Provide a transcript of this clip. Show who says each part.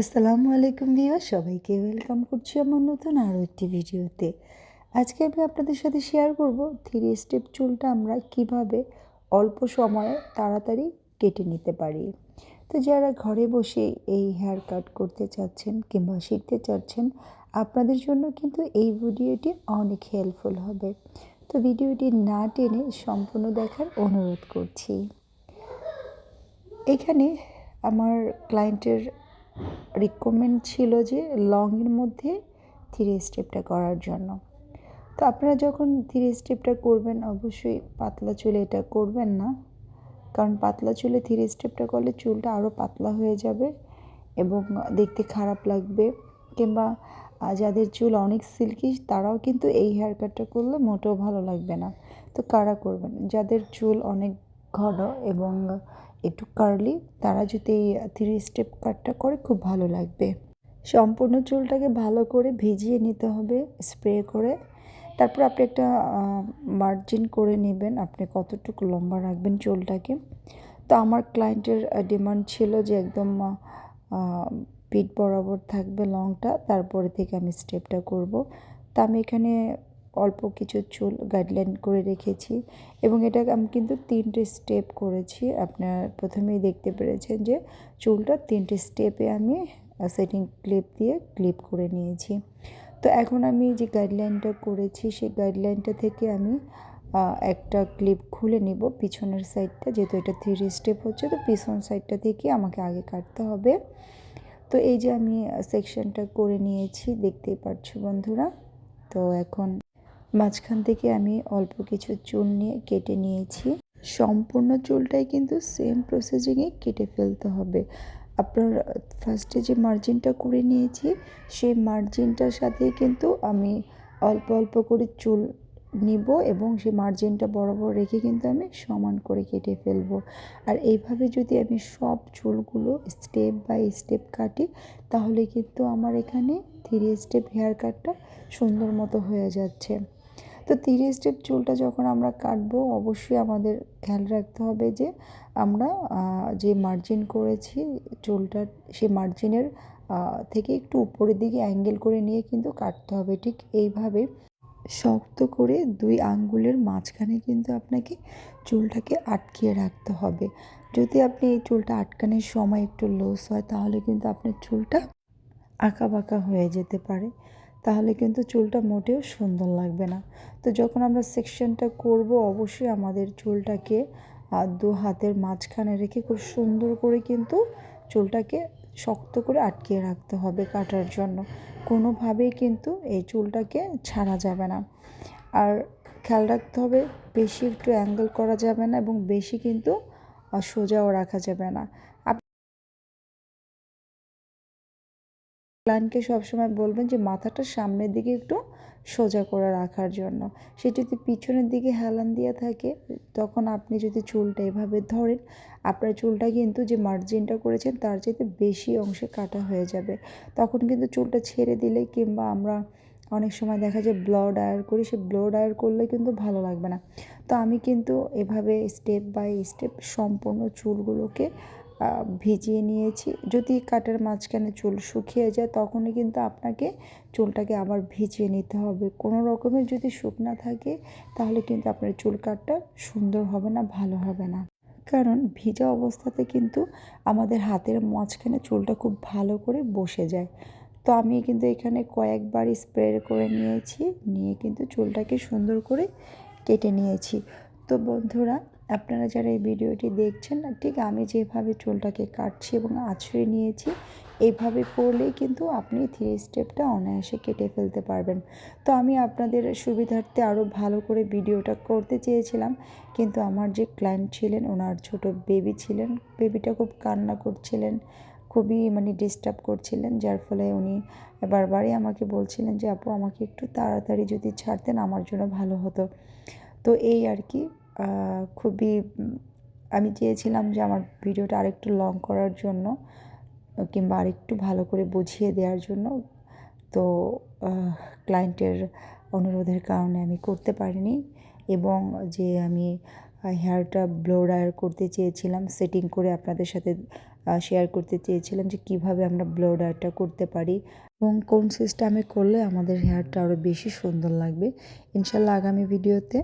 Speaker 1: আসসালামু আলাইকুম ভিউয়ার সবাইকে ওয়েলকাম করছি আমার নতুন আরও একটি ভিডিওতে। আজকে আমি আপনাদের সাথে শেয়ার করব থ্রি স্টেপ চুলটা আমরা কীভাবে অল্প সময়ে তাড়াতাড়ি কেটে নিতে পারি। তো যারা ঘরে বসে এই হেয়ার কাট করতে চাচ্ছেন কিংবা শিখতে চাচ্ছেন, আপনাদের জন্য কিন্তু এই ভিডিওটি অনেক হেল্পফুল হবে। তো ভিডিওটি না টেনে সম্পূর্ণ দেখার অনুরোধ করছি। এখানে আমার ক্লায়েন্টের রিকমেন্ড ছিল যে লংয়ের মধ্যে থ্রি স্টেপটা করার জন্য। তো আপনারা যখন থ্রি স্টেপটা করবেন, অবশ্যই পাতলা চুলে এটা করবেন না। কারণ পাতলা চুলে থ্রি স্টেপটা করলে চুলটা আরও পাতলা হয়ে যাবে এবং দেখতে খারাপ লাগবে। কিংবা যাদের চুল অনেক সিল্কি তারাও কিন্তু এই হেয়ার কাটটা করলে মোটেও ভালো লাগবে না। তো কারা করবেন? যাদের চুল অনেক ঘন এবং একটু কার্লি তারা যদি এই থ্রি স্টেপ কাটটা করে, খুব ভালো লাগবে। সম্পূর্ণ চুলটাকে ভালো করে ভিজিয়ে নিতে হবে স্প্রে করে। তারপর আপনি একটা মার্জিন করে নেবেন। আপনি কতটুকু লম্বা রাখবেন চুলটাকে। তো আমার ক্লায়েন্টের ডিমান্ড ছিল যে একদম পিঠ বরাবর থাকবে লংটা তারপরে থেকে আমি স্টেপটা করব। তা আমি এখানে অল্প কিছু চুল গাইডলাইন করে রেখেছি এবং এটা আমি কিন্তু তিনটে স্টেপ করেছি। আপনার প্রথমেই দেখতে পেরেছেন যে চুলটা তিনটে স্টেপে আমি সেটিং ক্লিপ দিয়ে ক্লিপ করে নিয়েছি। তো এখন আমি যে গাইডলাইনটা করেছি, সেই গাইডলাইনটা থেকে আমি একটা ক্লিপ খুলে নিব। পিছনের সাইডটা যেহেতু এটা থ্রি স্টেপ হচ্ছে, তো পিছন সাইডটা থেকে আমাকে আগে কাটতে হবে। তো এই যে আমি সেকশনটা করে নিয়েছি, দেখতেই পাচ্ছ বন্ধুরা। তো এখন মাঝখান থেকে আমি অল্প কিছু চুল নিয়ে কেটে নিয়েছি। সম্পূর্ণ চুলটাই কিন্তু সেম প্রসেসিংয়ে কেটে ফেলতে হবে। আপনার ফার্স্টে যে মার্জিনটা করে নিয়েছি, সেই মার্জিনটার সাথে কিন্তু আমি অল্প অল্প করে চুল নিব এবং সেই মার্জিনটা বরাবর রেখে কিন্তু আমি সমান করে কেটে ফেলব। আর এইভাবে যদি আমি সব চুলগুলো স্টেপ বাই স্টেপ কাটি, তাহলে কিন্তু আমার এখানে থ্রি স্টেপ হেয়ার কাটটা সুন্দর মতো হয়ে যাচ্ছে। তো তিরিশ স্টেপ চুলটা যখন আমরা কাটবো, অবশ্যই আমাদের খেয়াল রাখতে হবে যে আমরা যে মার্জিন করেছি চুলটার সেই মার্জিনের থেকে একটু উপরের দিকে অ্যাঙ্গেল করে নিয়ে কিন্তু কাটতে হবে। ঠিক এইভাবে শক্ত করে দুই আঙ্গুলের মাঝখানে কিন্তু আপনাকে চুলটাকে আটকিয়ে রাখতে হবে। যদি আপনি এই চুলটা আটকানোর সময় একটু লস হয়, তাহলে কিন্তু আপনার চুলটা আঁকা বাঁকা হয়ে যেতে পারে। তাহলে কিন্তু চুলটা মোটেও সুন্দর লাগবে না। তো যখন আমরা সেকশনটা করব, অবশ্যই আমাদের চুলটাকে দু হাতের মাঝখানে রেখে খুব সুন্দর করে কিন্তু চুলটাকে শক্ত করে আটকিয়ে রাখতে হবে কাটার জন্য। কোনোভাবেই কিন্তু এই চুলটাকে ছাড়া যাবে না। আর খেয়াল রাখতে হবে, বেশি একটু অ্যাঙ্গেল করা যাবে না এবং বেশি কিন্তু সোজাও রাখা যাবে না। ক্লায়েন্টকে সবসময় বলবেন যে মাথাটা সামনের দিকে একটু সোজা করে রাখার জন্য। সে যদি পিছনের দিকে হেলান দিয়ে থাকে, তখন আপনি যদি চুলটা এভাবে ধরেন, আপনার চুলটা কিন্তু যে মার্জিনটা করেছেন, তার চাইতে বেশি অংশে কাটা হয়ে যাবে। তখন কিন্তু চুলটা ছেড়ে দিলে কিংবা আমরা অনেক সময় দেখা যায় ব্লো ডায়ার করি সে ব্লো ডায়ার করলে কিন্তু ভালো লাগবে না। তো আমি কিন্তু এভাবে স্টেপ বাই স্টেপ সম্পূর্ণ চুলগুলোকে ভিজিয়ে নিয়েছি। যদি কাটার মাঝখানে চুল শুকিয়ে যায়, তখনই কিন্তু আপনাকে চুলটাকে আবার ভিজিয়ে নিতে হবে। কোনো রকমের যদি শুকনা থাকে, তাহলে কিন্তু আপনার চুল কাটটা সুন্দর হবে না, ভালো হবে না। কারণ ভিজা অবস্থাতে কিন্তু আমাদের হাতের মাঝখানে চুলটা খুব ভালো করে বসে যায়। তো আমি কিন্তু এখানে কয়েকবার স্প্রে করে নিয়েছি, নিয়ে কিন্তু চুলটাকে সুন্দর করে কেটে নিয়েছি। তো বন্ধুরা আপনারা যারা এই ভিডিওটি দেখছেন, ঠিক আমি যেভাবে চুলটাকে কাটছি এবং আছড়ে নিয়েছি এইভাবে করলেই কিন্তু আপনি থ্রি স্টেপটা অনায়াসে কেটে ফেলতে পারবেন। তো আমি আপনাদের সুবিধার্থে আরও ভালো করে ভিডিওটা করতে চেয়েছিলাম, কিন্তু আমার যে ক্লায়েন্ট ছিলেন, ওনার ছোট বেবি ছিলেন বেবিটা খুব কান্না করছিলেন, খুবই মানে ডিস্টার্ব করছিলেন, যার ফলে উনি বারবারই আমাকে বলছিলেন যে, আপু, আমাকে একটু তাড়াতাড়ি যদি ছাড়তেন, আমার জন্য ভালো হতো। তো এই আর কি। খুবই আমি চেয়েছিলাম যে আমার ভিডিওটা আরেকটু লং করার জন্য, কিংবা আরেকটু ভালো করে বুঝিয়ে দেওয়ার জন্য। তো ক্লায়েন্টের অনুরোধের কারণে আমি করতে পারিনি এবং যে আমি হেয়ারটা ব্লো ড্রায়ার করতে চেয়েছিলাম সেটিং করে আপনাদের সাথে শেয়ার করতে চেয়েছিলাম যে কীভাবে আমরা ব্লো ড্রায়ারটা করতে পারি এবং কোন সিস্টেমে করলে আমাদের হেয়ারটা আরও বেশি সুন্দর লাগবে। ইনশাল্লাহ আগামী ভিডিওতে